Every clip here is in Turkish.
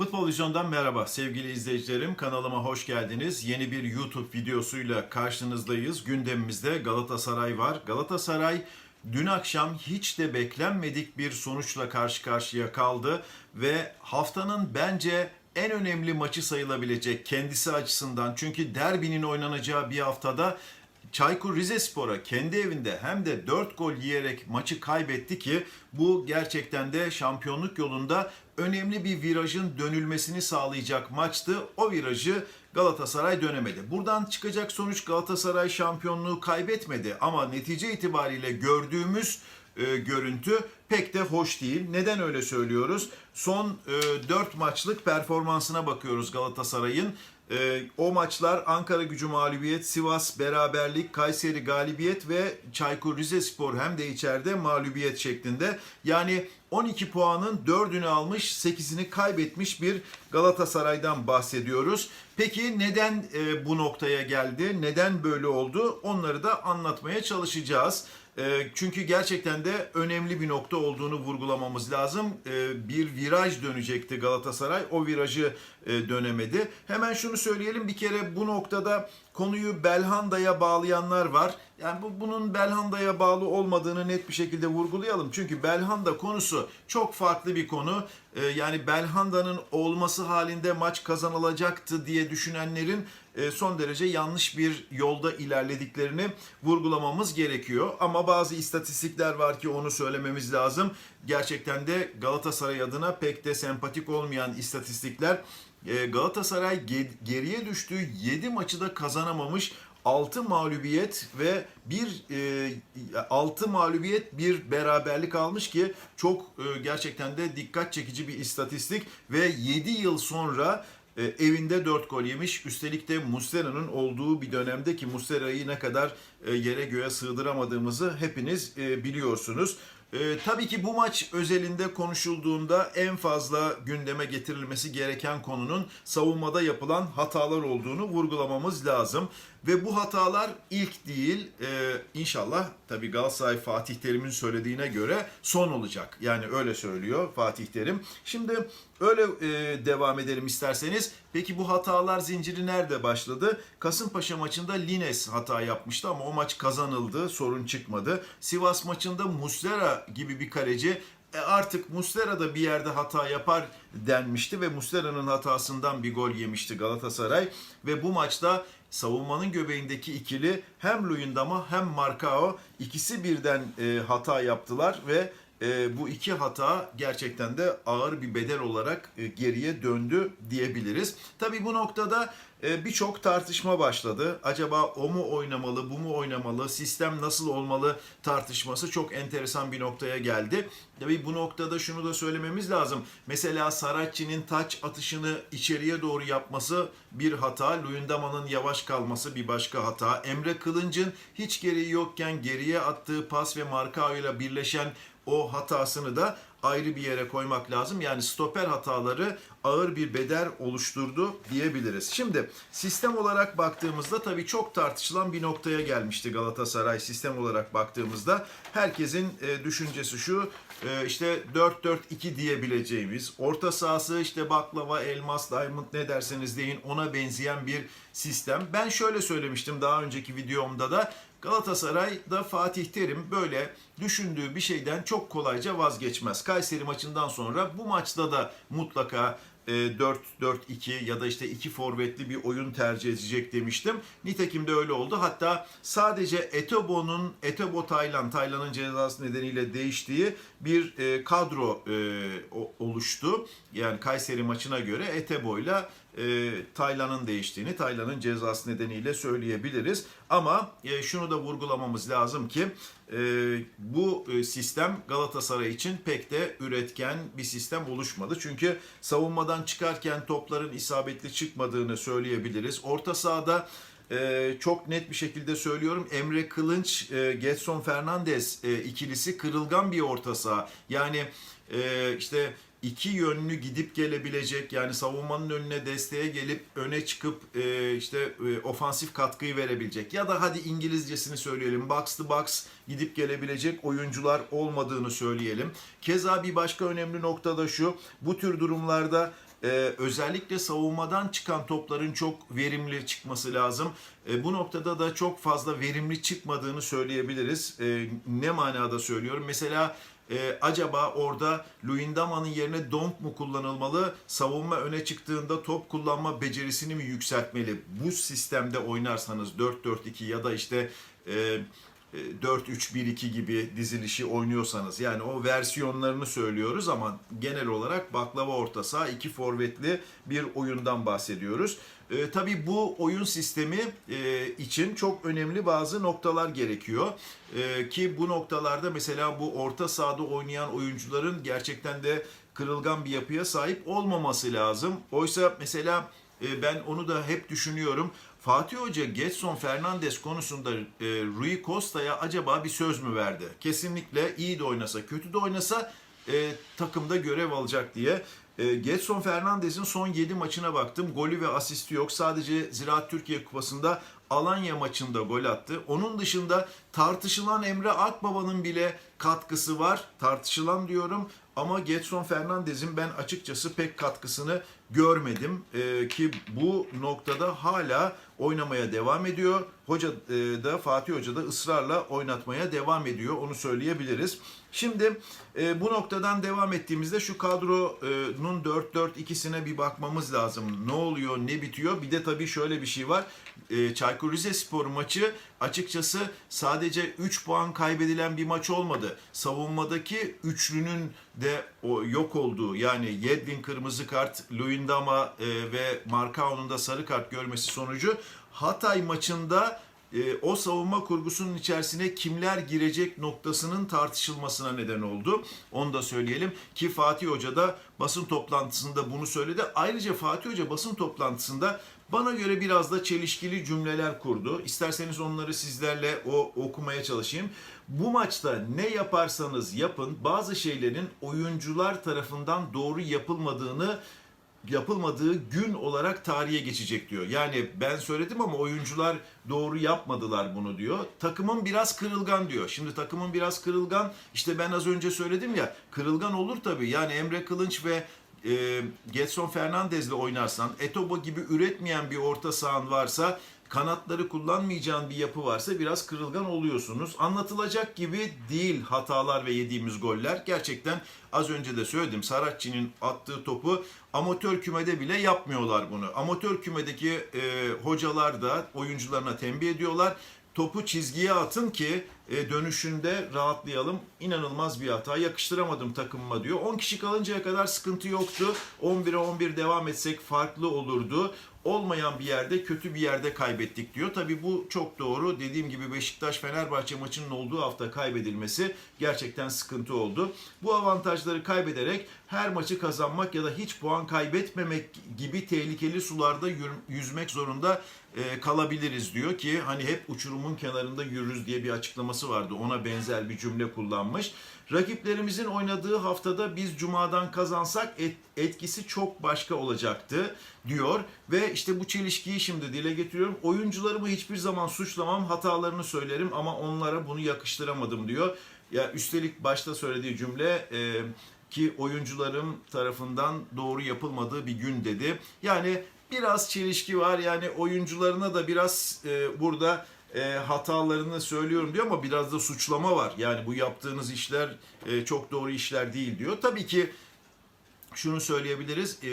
Futbol Vizyon'dan merhaba sevgili izleyicilerim. Kanalıma hoş geldiniz. Yeni bir YouTube videosuyla karşınızdayız. Gündemimizde Galatasaray var. Galatasaray dün akşam hiç de beklenmedik bir sonuçla karşı karşıya kaldı ve haftanın bence en önemli maçı sayılabilecek kendisi açısından. Çünkü derbinin oynanacağı bir haftada Çaykur Rizespor'a kendi evinde hem de 4 gol yiyerek maçı kaybetti ki bu gerçekten de şampiyonluk yolunda önemli bir virajın dönülmesini sağlayacak maçtı. O virajı Galatasaray dönemedi. Buradan çıkacak sonuç Galatasaray şampiyonluğu kaybetmedi ama netice itibariyle gördüğümüz e, görüntü pek de hoş değil. Neden öyle söylüyoruz? Son e, 4 maçlık performansına bakıyoruz Galatasaray'ın. E, o maçlar Ankara gücü mağlubiyet, Sivas beraberlik, Kayseri galibiyet ve Çaykur Rizespor hem de içeride mağlubiyet şeklinde. Yani 12 puanın 4'ünü almış, 8'ini kaybetmiş bir Galatasaray'dan bahsediyoruz. Peki neden e, bu noktaya geldi? Neden böyle oldu? Onları da anlatmaya çalışacağız. E, Çünkü gerçekten de önemli bir nokta olduğunu vurgulamamız lazım. E, Bir viraj dönecekti Galatasaray. O virajı e, dönemedi. Hemen şunu söyleyelim bir kere bu noktada konuyu Belhanda'ya bağlayanlar var. Yani bu bunun Belhanda'ya bağlı olmadığını net bir şekilde vurgulayalım. Çünkü Belhanda konusu çok farklı bir konu. E, Yani Belhanda'nın olması halinde maç kazanılacaktı diye düşünenlerin son derece yanlış bir yolda ilerlediklerini vurgulamamız gerekiyor. Ama bazı istatistikler var ki onu söylememiz lazım. Gerçekten de Galatasaray adına pek de sempatik olmayan istatistikler. E, Galatasaray ge- geriye düştüğü 7 maçı da kazanamamış. 6 mağlubiyet ve bir e, 6 mağlubiyet bir beraberlik almış ki çok e, gerçekten de dikkat çekici bir istatistik ve 7 yıl sonra e, evinde 4 gol yemiş. Üstelik de Muslera'nın olduğu bir dönemde ki Muslera'yı ne kadar e, yere göğe sığdıramadığımızı hepiniz e, biliyorsunuz. E, tabii ki bu maç özelinde konuşulduğunda en fazla gündeme getirilmesi gereken konunun savunmada yapılan hatalar olduğunu vurgulamamız lazım. Ve bu hatalar ilk değil, e, inşallah tabii Galatasaray Fatih Terim'in söylediğine göre son olacak. Yani öyle söylüyor Fatih Terim. Şimdi öyle e, devam edelim isterseniz. Peki bu hatalar zinciri nerede başladı? Kasımpaşa maçında Lines hata yapmıştı ama o maç kazanıldı, sorun çıkmadı. Sivas maçında Muslera gibi bir kaleci e artık Muslera da bir yerde hata yapar denmişti ve Muslera'nın hatasından bir gol yemişti Galatasaray ve bu maçta savunmanın göbeğindeki ikili hem Luyendama hem Marcao ikisi birden e, hata yaptılar ve e, bu iki hata gerçekten de ağır bir bedel olarak e, geriye döndü diyebiliriz. Tabii bu noktada e, birçok tartışma başladı. Acaba o mu oynamalı, bu mu oynamalı, sistem nasıl olmalı tartışması çok enteresan bir noktaya geldi. Tabii bu noktada şunu da söylememiz lazım. Mesela Saracchi'nin taç atışını içeriye doğru yapması bir hata. Luyendama'nın yavaş kalması bir başka hata. Emre Kılınç'ın hiç gereği yokken geriye attığı pas ve Marcao ile birleşen o hatasını da ayrı bir yere koymak lazım. Yani stoper hataları ağır bir bedel oluşturdu diyebiliriz. Şimdi sistem olarak baktığımızda tabii çok tartışılan bir noktaya gelmişti Galatasaray sistem olarak baktığımızda. Herkesin e, düşüncesi şu e, işte 4-4-2 diyebileceğimiz orta sahası işte baklava, elmas, diamond ne derseniz deyin ona benzeyen bir sistem. Ben şöyle söylemiştim daha önceki videomda da Galatasaray'da Fatih Terim böyle düşündüğü bir şeyden çok kolayca vazgeçmez. Kayseri maçından sonra bu maçta da mutlaka e, 4-4-2 ya da işte iki forvetli bir oyun tercih edecek demiştim. Nitekim de öyle oldu. Hatta sadece Etebo'nun Etebo Taylan, Taylan'ın cezası nedeniyle değiştiği bir e, kadro e, oluştu. Yani Kayseri maçına göre Etebo'yla e, Taylan'ın değiştiğini, Taylan'ın cezası nedeniyle söyleyebiliriz. Ama e, şunu da vurgulamamız lazım ki e, bu e, sistem Galatasaray için pek de üretken bir sistem oluşmadı. Çünkü savunmadan çıkarken topların isabetli çıkmadığını söyleyebiliriz. Orta sahada e, çok net bir şekilde söylüyorum Emre Kılınç, e, Getson Fernandez e, ikilisi kırılgan bir orta saha. Yani e, işte iki yönlü gidip gelebilecek yani savunmanın önüne desteğe gelip öne çıkıp e, işte e, ofansif katkıyı verebilecek ya da hadi İngilizcesini söyleyelim box to box gidip gelebilecek oyuncular olmadığını söyleyelim. Keza bir başka önemli nokta da şu bu tür durumlarda e, özellikle savunmadan çıkan topların çok verimli çıkması lazım. E, bu noktada da çok fazla verimli çıkmadığını söyleyebiliriz. E, ne manada söylüyorum? Mesela e, acaba orada Luyendama'nın yerine Donk mu kullanılmalı? Savunma öne çıktığında top kullanma becerisini mi yükseltmeli? Bu sistemde oynarsanız 4-4-2 ya da işte e, 4-3-1-2 gibi dizilişi oynuyorsanız yani o versiyonlarını söylüyoruz ama genel olarak baklava orta saha iki forvetli bir oyundan bahsediyoruz. E, tabii bu oyun sistemi e, için çok önemli bazı noktalar gerekiyor. E, ki bu noktalarda mesela bu orta sahada oynayan oyuncuların gerçekten de kırılgan bir yapıya sahip olmaması lazım. Oysa mesela e, ben onu da hep düşünüyorum. Fatih Hoca Getson Fernandes konusunda e, Rui Costa'ya acaba bir söz mü verdi? Kesinlikle iyi de oynasa, kötü de oynasa e, takımda görev alacak diye. E, Getson Fernandes'in son 7 maçına baktım. Golü ve asisti yok. Sadece Ziraat Türkiye Kupası'nda Alanya maçında gol attı. Onun dışında tartışılan Emre Akbaba'nın bile katkısı var. Tartışılan diyorum ama Getson Fernandes'in ben açıkçası pek katkısını görmedim. Ee, ki bu noktada hala oynamaya devam ediyor. Hoca e, da Fatih Hoca da ısrarla oynatmaya devam ediyor. Onu söyleyebiliriz. Şimdi e, bu noktadan devam ettiğimizde şu kadronun 4-4-2'sine bir bakmamız lazım. Ne oluyor, ne bitiyor? Bir de tabii şöyle bir şey var. E, Çaykur Rizespor maçı açıkçası sadece 3 puan kaybedilen bir maç olmadı. Savunmadaki üçlünün de o yok olduğu yani Yedlin kırmızı kart, Luyendama e, ve Markao'nun da sarı kart görmesi sonucu Hatay maçında e, o savunma kurgusunun içerisine kimler girecek noktasının tartışılmasına neden oldu. Onu da söyleyelim ki Fatih Hoca da basın toplantısında bunu söyledi. Ayrıca Fatih Hoca basın toplantısında bana göre biraz da çelişkili cümleler kurdu. İsterseniz onları sizlerle o okumaya çalışayım. Bu maçta ne yaparsanız yapın bazı şeylerin oyuncular tarafından doğru yapılmadığını yapılmadığı gün olarak tarihe geçecek diyor. Yani ben söyledim ama oyuncular doğru yapmadılar bunu diyor. Takımın biraz kırılgan diyor. Şimdi takımın biraz kırılgan işte ben az önce söyledim ya kırılgan olur tabii. Yani Emre Kılınç ve e, Getson Fernandez'le oynarsan, Etobo gibi üretmeyen bir orta sahan varsa kanatları kullanmayacağın bir yapı varsa biraz kırılgan oluyorsunuz. Anlatılacak gibi değil hatalar ve yediğimiz goller. Gerçekten az önce de söyledim Saratçı'nın attığı topu amatör kümede bile yapmıyorlar bunu. Amatör kümedeki e, hocalar da oyuncularına tembih ediyorlar. Topu çizgiye atın ki e, dönüşünde rahatlayalım. İnanılmaz bir hata. Yakıştıramadım takımıma diyor. 10 kişi kalıncaya kadar sıkıntı yoktu. 11'e 11 devam etsek farklı olurdu olmayan bir yerde kötü bir yerde kaybettik diyor. Tabi bu çok doğru. Dediğim gibi Beşiktaş Fenerbahçe maçının olduğu hafta kaybedilmesi gerçekten sıkıntı oldu. Bu avantajları kaybederek her maçı kazanmak ya da hiç puan kaybetmemek gibi tehlikeli sularda yüzmek zorunda e, kalabiliriz diyor ki hani hep uçurumun kenarında yürürüz diye bir açıklaması vardı. Ona benzer bir cümle kullanmış. Rakiplerimizin oynadığı haftada biz cumadan kazansak et, etkisi çok başka olacaktı diyor ve işte bu çelişkiyi şimdi dile getiriyorum. Oyuncularımı hiçbir zaman suçlamam, hatalarını söylerim ama onlara bunu yakıştıramadım diyor. Ya üstelik başta söylediği cümle e, ki oyuncularım tarafından doğru yapılmadığı bir gün dedi. Yani biraz çelişki var. Yani oyuncularına da biraz e, burada e, hatalarını söylüyorum diyor ama biraz da suçlama var. Yani bu yaptığınız işler e, çok doğru işler değil diyor. Tabii ki şunu söyleyebiliriz. E,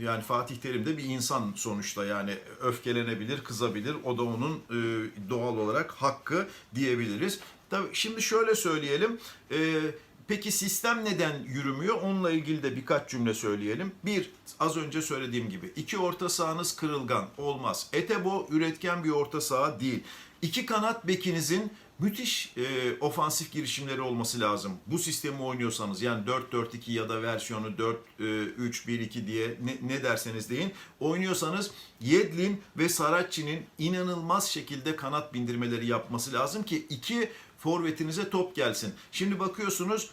yani Fatih Terim de bir insan sonuçta yani öfkelenebilir, kızabilir. O da onun e, doğal olarak hakkı diyebiliriz. Tabii şimdi şöyle söyleyelim. E, Peki sistem neden yürümüyor? Onunla ilgili de birkaç cümle söyleyelim. Bir, az önce söylediğim gibi iki orta sahanız kırılgan olmaz. Etebo üretken bir orta saha değil. İki kanat bekinizin müthiş e, ofansif girişimleri olması lazım. Bu sistemi oynuyorsanız yani 4-4-2 ya da versiyonu 4-3-1-2 diye ne, ne derseniz deyin. Oynuyorsanız Yedlin ve Saratçı'nın inanılmaz şekilde kanat bindirmeleri yapması lazım ki iki forvetinize top gelsin. Şimdi bakıyorsunuz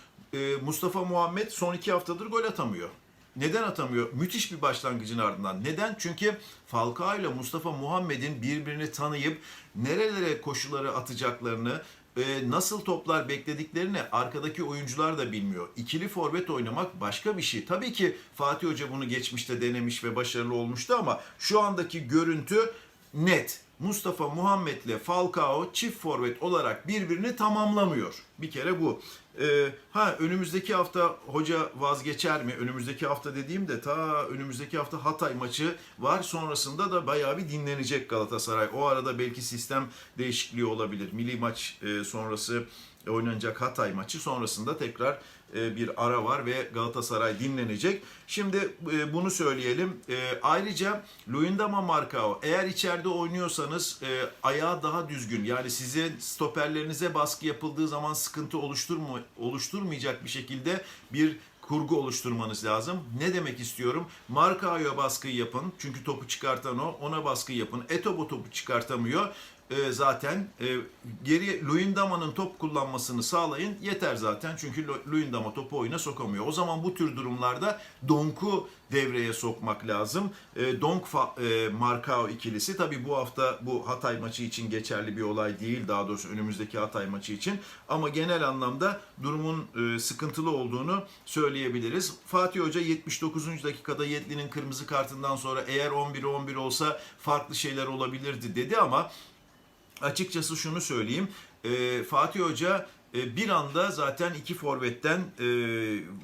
Mustafa Muhammed son iki haftadır gol atamıyor. Neden atamıyor? Müthiş bir başlangıcın ardından. Neden? Çünkü Falcao ile Mustafa Muhammed'in birbirini tanıyıp nerelere koşuları atacaklarını, e, nasıl toplar beklediklerini arkadaki oyuncular da bilmiyor. İkili forvet oynamak başka bir şey. Tabii ki Fatih Hoca bunu geçmişte denemiş ve başarılı olmuştu ama şu andaki görüntü net. Mustafa Muhammed'le Falcao çift forvet olarak birbirini tamamlamıyor. Bir kere bu. Ee, ha önümüzdeki hafta hoca vazgeçer mi? Önümüzdeki hafta dediğimde ta önümüzdeki hafta Hatay maçı var. Sonrasında da bayağı bir dinlenecek Galatasaray. O arada belki sistem değişikliği olabilir. Milli maç e, sonrası oynanacak Hatay maçı sonrasında tekrar e, bir ara var ve Galatasaray dinlenecek. Şimdi e, bunu söyleyelim. E, Ayrıca Luyendama Marcao eğer içeride oynuyorsanız e, ayağı daha düzgün yani size stoperlerinize baskı yapıldığı zaman sıkıntı oluşturma, oluşturmayacak bir şekilde bir kurgu oluşturmanız lazım. Ne demek istiyorum? Marcao'ya baskı yapın. Çünkü topu çıkartan o. Ona baskı yapın. Etobo topu çıkartamıyor. E, zaten e, geriye Luyendama'nın top kullanmasını sağlayın. Yeter zaten. Çünkü Lu- Luyendama topu oyuna sokamıyor. O zaman bu tür durumlarda Donk'u devreye sokmak lazım. E, Donk e, Marcao ikilisi tabii bu hafta bu Hatay maçı için geçerli bir olay değil. Daha doğrusu önümüzdeki Hatay maçı için. Ama genel anlamda durumun e, sıkıntılı olduğunu söyleyebiliriz. Fatih Hoca 79. dakikada Yetli'nin kırmızı kartından sonra eğer 11'e 11 olsa farklı şeyler olabilirdi dedi ama açıkçası şunu söyleyeyim. E, Fatih Hoca e, bir anda zaten iki forvetten e,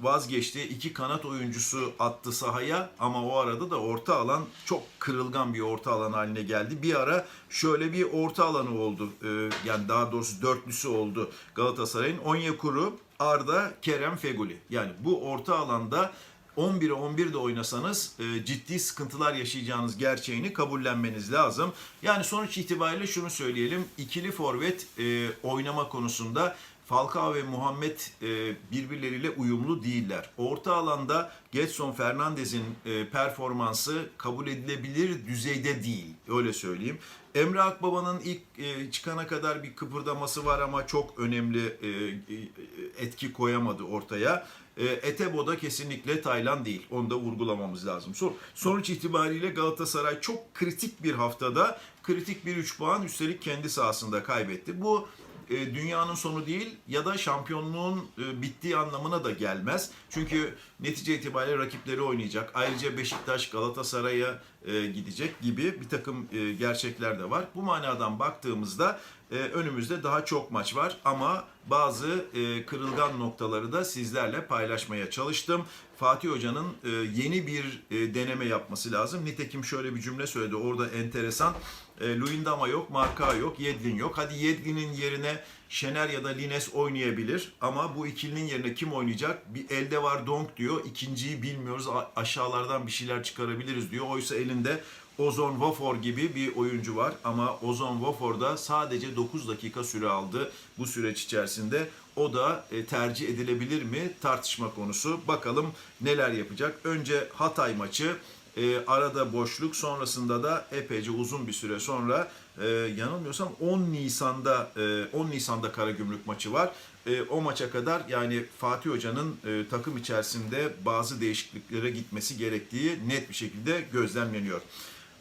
vazgeçti. İki kanat oyuncusu attı sahaya ama o arada da orta alan çok kırılgan bir orta alan haline geldi. Bir ara şöyle bir orta alanı oldu. E, yani daha doğrusu dörtlüsü oldu Galatasaray'ın. Onyekuru, Arda, Kerem, Feguli. Yani bu orta alanda 11'e 11'de oynasanız e, ciddi sıkıntılar yaşayacağınız gerçeğini kabullenmeniz lazım. Yani sonuç itibariyle şunu söyleyelim. ikili forvet e, oynama konusunda Falcao ve Muhammed e, birbirleriyle uyumlu değiller. Orta alanda Getson Fernandez'in e, performansı kabul edilebilir düzeyde değil. Öyle söyleyeyim. Emre Akbaba'nın ilk e, çıkana kadar bir kıpırdaması var ama çok önemli e, e, etki koyamadı ortaya. E, da kesinlikle Tayland değil. Onu da vurgulamamız lazım. Son, sonuç itibariyle Galatasaray çok kritik bir haftada kritik bir 3 puan üstelik kendi sahasında kaybetti. Bu e, dünyanın sonu değil ya da şampiyonluğun e, bittiği anlamına da gelmez. Çünkü netice itibariyle rakipleri oynayacak. Ayrıca Beşiktaş Galatasaray'a e, gidecek gibi bir takım gerçekler de var. Bu manadan baktığımızda önümüzde daha çok maç var ama bazı kırılgan noktaları da sizlerle paylaşmaya çalıştım. Fatih Hoca'nın yeni bir deneme yapması lazım. Nitekim şöyle bir cümle söyledi orada enteresan. E, Luyendama yok, Marka yok, Yedlin yok. Hadi Yedlin'in yerine Şener ya da Lines oynayabilir ama bu ikilinin yerine kim oynayacak? Bir elde var Donk diyor. İkinciyi bilmiyoruz. A- aşağılardan bir şeyler çıkarabiliriz diyor. Oysa elinde Ozon Vafor gibi bir oyuncu var ama Ozon Vafor da sadece 9 dakika süre aldı bu süreç içerisinde. O da e, tercih edilebilir mi tartışma konusu. Bakalım neler yapacak. Önce Hatay maçı, e, arada boşluk sonrasında da epeyce uzun bir süre sonra e, yanılmıyorsam 10 Nisan'da e, 10 Nisan'da Karagümrük maçı var. E, o maça kadar yani Fatih Hoca'nın e, takım içerisinde bazı değişikliklere gitmesi gerektiği net bir şekilde gözlemleniyor.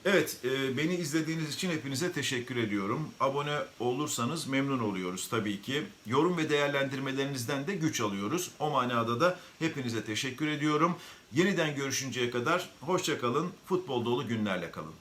Evet, e, beni izlediğiniz için hepinize teşekkür ediyorum. Abone olursanız memnun oluyoruz tabii ki. Yorum ve değerlendirmelerinizden de güç alıyoruz. O manada da hepinize teşekkür ediyorum. Yeniden görüşünceye kadar hoşça kalın, futbol dolu günlerle kalın.